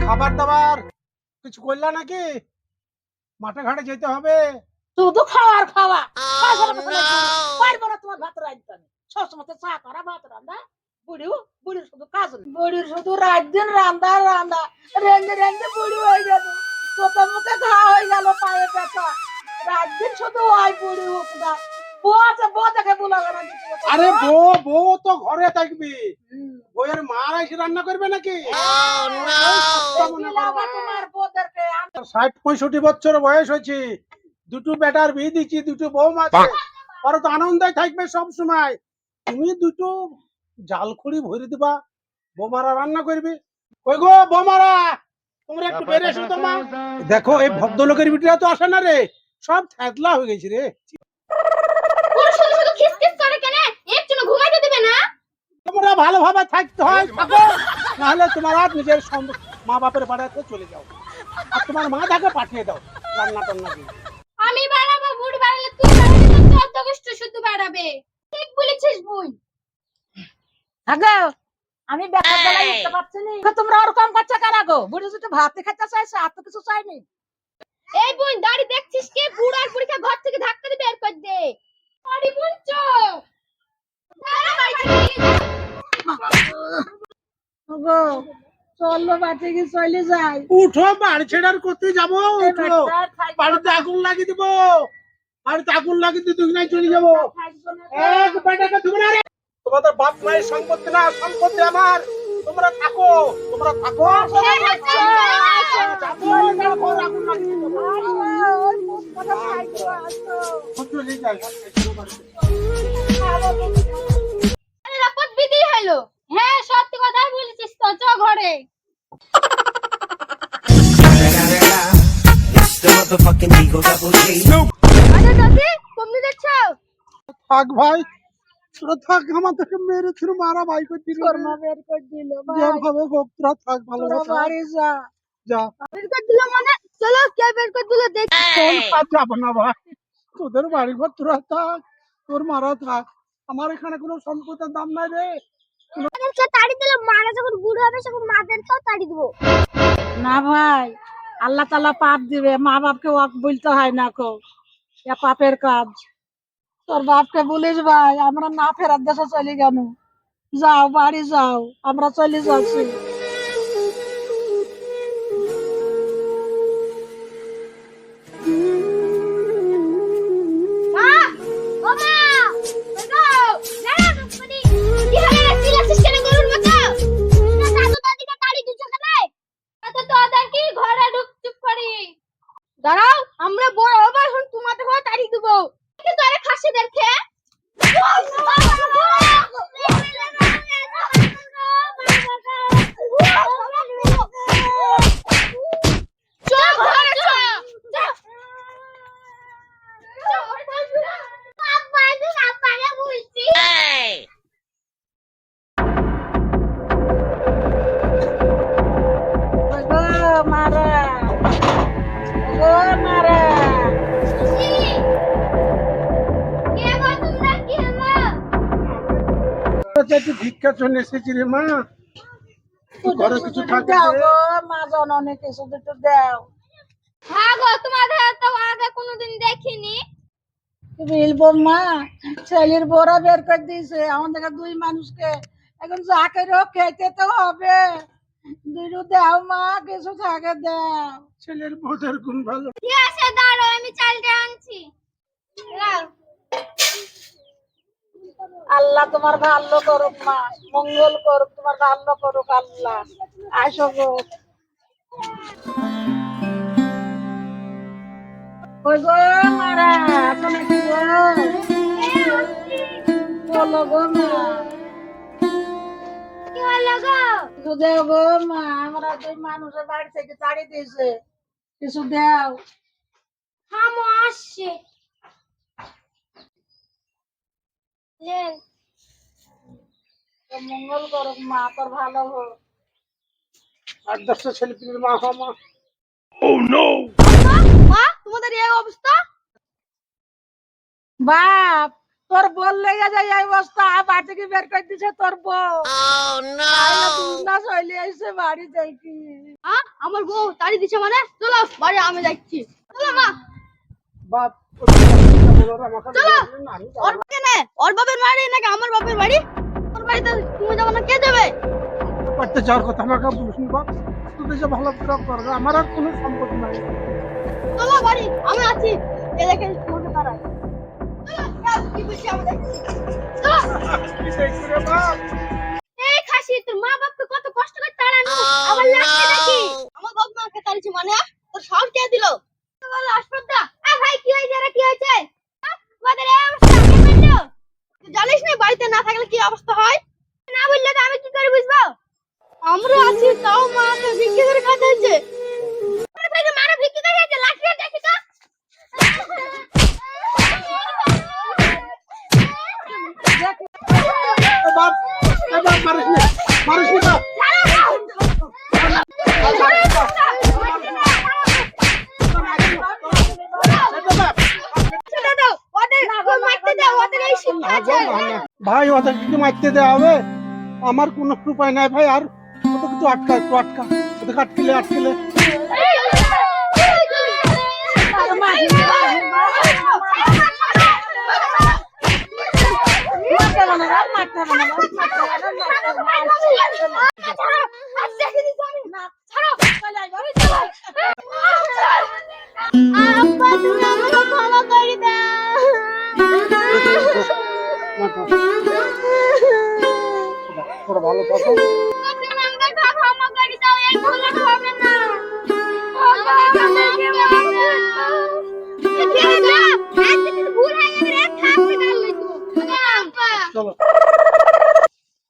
খাবার দাবার কিছু করলা নাকি? মাঠে ঘাটে যেতে হবে। শুধু খাওয়ার খাওয়া। দিও। পারব না তোমার ভাত রাঁধতে আমি সবসময় চা করা ভাত রান্ধা বুড়িও বুড়ির শুধু কাজ বুড়ির শুধু রাত দিন রান্ধা রান্ধা রেঞ্জে রেঞ্জে বুড়ি হয়ে গেল। চোখে মুখে ঘা হয়ে গেল পায়ে ব্যথা। রাত দিন শুধু ওই বুড়ি হোক না। বউ আছে বউ দেখে বুলা আরে বউ বউ তো ঘরে থাকবি। বউয়ের মারা এসে রান্না করবে নাকি? আমি ষাট পঁয়ষট্টি বছর বয়স হয়েছে। দুটো বেটার বিয়ে দিচ্ছি দুটো তো আনন্দে থাকবে সব সময়। তুমি দুটো জাল খুঁড়ি ভরে দিবা বোমারা রান্না করবে। কই গো বোমারা তোমরা একটু বেড়ে এসো তো মা। দেখো এই ভদ্রলোকের বিটিরা তো আসে না রে। সব থেতলা হয়ে গেছে রে ওরা শুধু শুধু খিসখিস করে কেন একটু ঘুমাইতে দিবে না তোমরা ভালোভাবে থাকতে হয় থাকো নাহলে তোমার আর নিজের মা বাপের বাড়াতে চলে যাও। আর তোমার মা তাকে পাঠিয়ে দাও রান্না টান্না দিয়ে। আমি বাড়াবো বুড়ি বাড়ালে তুই বাড়াবি তো চোদ্দ কষ্ট শুধু বাড়াবে। ঠিক বলেছিস বোন আগো আমি বেকার বেলায় উঠতে পারছি না। তোমরা ওরকম করছ কেন গো? বুড়ি যদি ভাত খেতে চাইছে আর তো কিছু চাইনি। এই বোন দাড়ি দেখছিস কে? বুড় আর বুড়িকে ঘর থেকে ধাক্কা দিয়ে বের করে দে। আরে বোন চো দাঁড়া চলো বাড়ি কি চলে যাই উঠো বাড়ি ছেড়ার করতে যাব উঠো বাড়িতে আগুন লাগিয়ে দিব বাড়িতে আগুন লাগিয়ে দিয়ে চলে যাব এক বেটাকে তুমি না তোমাদের বাপ মায়ের সম্পত্তি না সম্পত্তি আমার তোমরা থাকো তোমরা থাকো। চলে যাই, থাক ভাই তোরা থাক আমার তোকে মেরে ভাই করে দিল। কর্মা বের করে দিল যেভাবে হোক তোরা থাক ভালো তোরা বাড়ি যা। যা। বের করে দিল মানে? চলো কে বের করে দিল দেখ। তোর কাজ যাব না ভাই। তোদের বাড়ি ঘর তোরা থাক তোর মারা থাক। আমার এখানে কোনো সম্পদের দাম নাই রে। তাড়ি দিলে মারা যখন বুড়ো হবে তখন মাদেরকেও তাড়ি দেবো। না ভাই আল্লাহ তালা পাপ দিবে, মা বাপকে ওয়াক বলতে হয় না কো। এ পাপের কাজ। তোর বাপকে বলিস ভাই, আমরা না ফেরার দেশে চলে গেল যাও, বাড়ি যাও, আমরা চলে যাচ্ছি। দাঁড়াও আমরা বড় হব এখন তোমাদের তাড়ি দেবো। কি তোরে খাসি দেখে তোরা একটু ভিক্ষা জন্য এসেছি রে মা। ঘরে কিছু থাকে মা জননী কিছু দুটো দাও। হ্যাঁ গো তোমাদের তো আগে কোনোদিন দেখিনি। বিলবো মা ছেলের বড়া বের করে দিয়েছে। আমাদের দুই মানুষকে। এখন যাকে রোগ খেতে তো হবে। দুটো দাও মা কিছু থাকে দাও। ছেলের বোধের গুণ ভালো। ঠিক আছে? দাঁড়ো আমি চালটা আনছি। আল্লাহ তোমার ভালো করুক মা। মঙ্গল করুক তোমার ভালো করুক আল্লাহ। আসো গো। গো মারা গো? বলো গো মা। কিছু দেও গো? মা আমরা দুই মানুষের বাড়ি থেকে তাড়ি দিয়েছে। কিছু দেও। হামো আসছে লেন তো মঙ্গল করুক মা তোর ভালো হোক। আট দশটা ছেলে পিলের মা হওয়া মা। মা তোমাদের এই অবস্থা? বাপ তোর বল লেগে যায় এই অবস্থা বাড়ি থেকে বের করে দিছে তোর বউ। না চলে এসে বাড়ি যাই কি হ্যাঁ আমার বউ তাড়ি দিছে মানে? চলো বাড়ি আমি যাচ্ছি চলো মা। বাপ চলো। ওর কেনে ওর বাপের বাড়ি নাকি আমার বাপের বাড়ি? ওর বাড়িতে তুমি যাব না কে যাবে করতে যাওয়ার কথা আমাকে বাপ। তুই যে ভালো করে করবে আমার আর কোনো সম্পত্তি নাই। চলো বাড়ি আমি আছি। এ দেখে তোমাকে তারা এই খাসি তোর মা বাপকে কত কষ্ট করে তাড়ানো আবার লাগছে নাকি? আমার বাপ মাকে তাড়িয়েছে মানে? তোর সাহস কে দিল? ভাই কি হয়েছে কি হয়েছে এই অবস্থা কে বলল তুই জানিস না বাড়িতে না থাকলে কি অবস্থা হয় না বললে তো আমি কি করে বুঝব আমরা আছি তাও মাকে ভিক্ষে করে খাতে হচ্ছে মারা ভিক্ষে করে খাচ্ছে লাঠি দেখি তো বাপ বাপ মারিস নি মারিস নি বাপ এ বাপ ভাই ওদের কিছু মারতে দেওয়া হবে। আমার কোনো উপায় নাই ভাই, আর ওদের আটকা, একটু আটকা। ওদের আটকেলে আটকেলে। মারতে তোরা ভালো থাকো